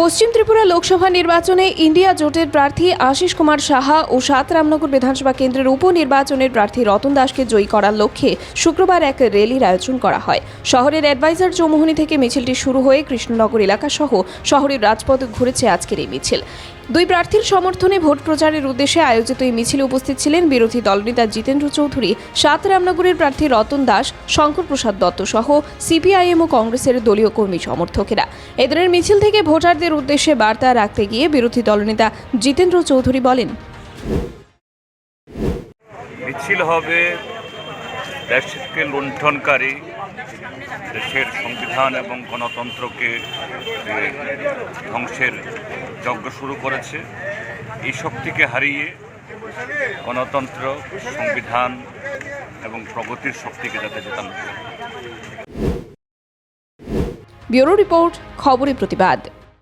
পশ্চিম ত্রিপুরা লোকসভা নির্বাচনে ইন্ডিয়া জোটের প্রার্থী আশিস কুমার সাহা ও সাত রামনগর বিধানসভা কেন্দ্রের উপনির্বাচনের প্রার্থী রতন দাসকে জয়ী করার লক্ষ্যে শুক্রবার এক র্যালির আয়োজন করা হয়। শহরের অ্যাডভাইজার চৌমুহনী থেকে মিছিলটি শুরু হয়ে কৃষ্ণনগর এলাকা সহ শহরের রাজপথ ঘুরেছে আজকের এই মিছিল। দুই প্রার্থীর সমর্থনে ভোট প্রচারের উদ্দেশ্যে আয়োজিত এই মিছিলে উপস্থিত ছিলেন বিরোধী দলনেতা জিতেন্দ্র চৌধুরী, সাত রামনগরের প্রার্থী রতন দাস, শঙ্কর প্রসাদ দত্ত সহ সিপিআইএম ও কংগ্রেসের দলীয় কর্মী সমর্থকেরা। এদিনের মিছিল থেকে ভোটারদের উদ্দেশ্যে বার্তা রাখতে গিয়ে বিরোধী দলনেতা জিতেন্দ্র চৌধুরী বলেন মিছিল হবে দেশকে লুণ্ঠনকারী দেশের সংবিধান এবং গণতন্ত্রকে ধ্বংসের যজ্ঞ শুরু করেছে। এই শক্তিকে হারিয়ে গণতন্ত্র সংবিধান এবং প্রগতির শক্তিকে যাতে জেতানো ব্যুরো রিপোর্ট খবরের প্রতিবাদ।